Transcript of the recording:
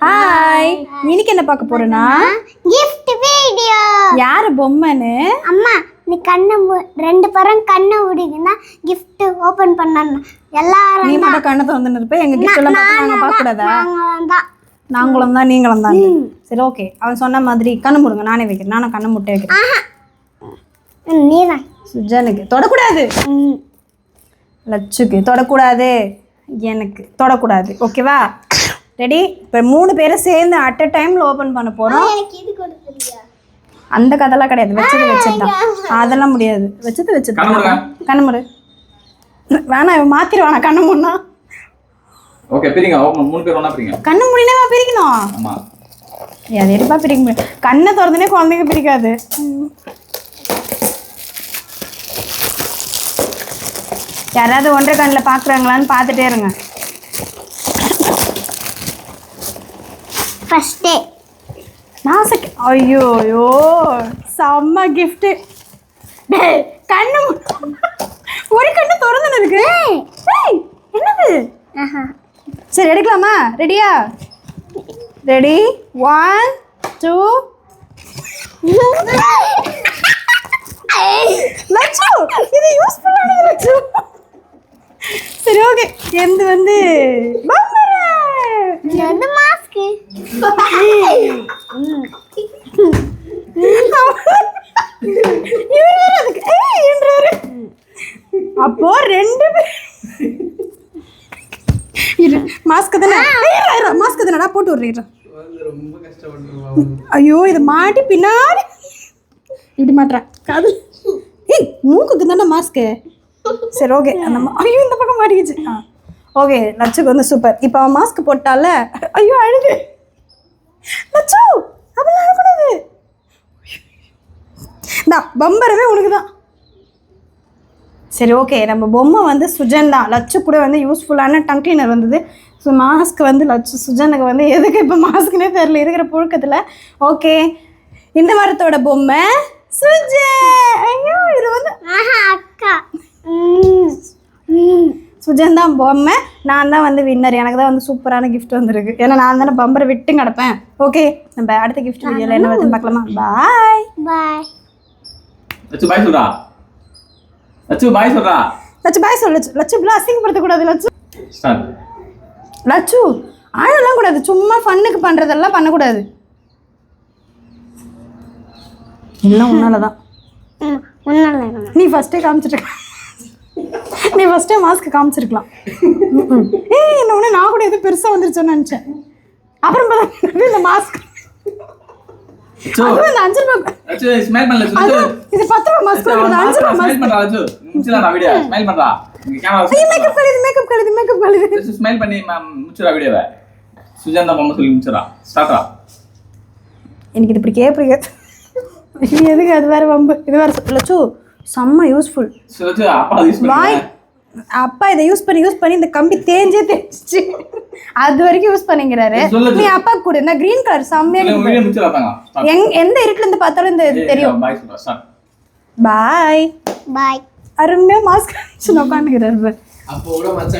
Hi இன்னைக்கு என்ன பார்க்க போறேன்னா கிஃப்ட் வீடியோ யாரு பொம்மைன்னு அம்மா நீ கண்ணை ரெண்டு பேரும் கண்ணை மூடிங்கன்னா gift ஓபன் பண்ணணும். எல்லாரும் நீ மட்டும் கண்ணை திறந்துன்னு இருப்ப எங்க கிட்ட எல்லாம் நாங்க பார்க்க கூடாதா? நாங்களும் தான். நாங்களும் தான் நீங்களும் தான். சரி ஓகே அவன் சொன்ன மாதிரி கண்ணு முடுங்க நானே வைக்கிறேன். நானும் கண்ணை முட்டை வைக்கிறேன். நீதான். சுஜனுக்கு. தொடக்கூடாது. லட்சுக்கு தொடக்கூடாது. எனக்கு. தொடக்கூடாது. ஓகேவா ரெடி இப்போ மூணு பேரும் சேர்ந்து அட் அ டைம்ல ஓபன் பண்ண போறோம். எனக்கு இது கொடுக்குறியா அந்த கதைலாம் கிடையாது. வச்சது வச்சதுதான். அதெல்லாம் முடியாது. வச்சது வச்சது. கண்ணை மூடுங்க. கண்ணு முடு. வேணாம் இவன் மாத்திருவானா கண்ணு முன்னா ஓகே பிரிங்க. ஓ, மூணு பேர் ஒண்ணா பிரிங்க. கண்ணு முடினேவா பிரிக்கணும். ஆமா. அது எடுப்பா பிரிக்க முடியும்? கண்ணை திறந்துனே குழந்தைங்க பிரிக்காது. யாராவது ஒன்றரை கண்ணில் பார்க்குறாங்களான்னு பார்த்துட்டே இருங்க. ஃபர்ஸ்ட் டே நான் செக் ஐயோ ஐயோ செம்ம கிஃப்ட்டு கண்ணு ஒரு கண்ணு திறந்துன்னு இருக்கு என்னது சரி எடுக்கலாமா ரெடியா ரெடி ஒன் டூ லட்சு இது யூஸ்ஃபுல்லானது லட்சு சரி ஓகே எந்த வந்து பம்பரே. இது என்றாரு அப்போ ரெண்டு பேர் மாஸ்க் தானே? மாஸ்க் தானடா போட்டு விடுறீங்க ஐயோ இது மாட்டி பின்னாடி. இப்படி மாட்டுறேன் காது ஏய் மூக்குக்கு தானே மாஸ்க்கு சரி ஓகே அந்த ஐயோ இந்த பக்கம் மாட்டிக்கிச்சு. ஆ. ஓகே லட்சுக்கு வந்து சூப்பர் இப்போ அவன் மாஸ்க் போட்டால ஐயோ அழுது. லட்சு அப்படிலாம் அழக்கூடாது தான் பம்பரமே உனக்கு தான் சரி ஓகே நம்ம பொம்மை வந்து சுஜன் தான். லட்சு கூட வந்து யூஸ்ஃபுல்லான டங் கிளீனர் வந்தது. ஸோ மாஸ்க் வந்து லட்சு சுஜனுக்கு வந்து எதுக்கு இப்போ மாஸ்க்னே தெரில இருக்கிற புழுக்கத்தில்? ஓகே இந்த மரத்தோட பொம்மை சுஜன் ஐயோ இது வந்து அக்கா. ம். ம். சுஜன் தான் பொம்மை நான் தான் வந்து வின்னர் எனக்கு தான் வந்து சூப்பரான gift வந்திருக்கு. ஏன்னா நான் தானே பம்பரை விட்டு கிடப்பேன். ஓகே நம்ம அடுத்த gift வீடியோவில் என்ன வருதுன்னு பார்க்கலாமா? பாய் பாய் லட்சு பாய் சொல்றா. லட்சு பாய் சொல்றா. லட்சு பாய் சொல்லு. லட்சு லட்சு இப்படிலாம் அசிங்கப்படுத்தக்கூடாது லட்சு. லட்சு ஆழலாம் கூடாது. சும்மா ஃபன்னுக்கு பண்ணுறதெல்லாம் பண்ணக்கூடாது. எல்லாம் உன்னால தான் நீ ஃபஸ்ட்டே காமிச்சிருக்க நீ ஃபஸ்ட்டே மாஸ்க் காமிச்சிருக்கலாம். ஏய் என்ன ஒன்று நான் கூட எதுவும் பெருசாக வந்துருச்சோன்னு நினச்சேன். அப்புறம் பார்த்தா இந்த மாஸ்க் அதுவும் இந்த அஞ்சு ரூபாய் அது இது பத்து அஞ்சு பண்றா. வீடியோ ஸ்மைல் பண்றா மேக்கப் கழுது மேக்கப் கழுது மேக்கப் கழுது ஸ்மைல் பண்ணி மேம் முடிச்சுடா வீடியோவை சுஜாந்தா சொல்லி முடிச்சுடா. எனக்கு இது பிடிக்கவே பிடிக்காது இது எதுக்கு? அது வேற வம்பு. இது வேற சொ- லட்சு செம்ம யூஸ்ஃபுல் வாய் அப்பா இதை யூஸ் பண்ணி யூஸ் பண்ணி இந்த கம்பி தேஞ்சே தேஞ்சிச்சு. அது வரைக்கும் யூஸ் பண்ணிக்கிறாரு. நீ அப்பா கூட இந்த கிரீன் கலர் செம்மையா எங் எந்த இருட்டுல இருந்து பார்த்தாலும் இந்த இது தெரியும். பாய் பாய் பாய் அருமையா மாஸ்க் உட்காந்துக்கிறாரு. அப்போ கூட மச்சான்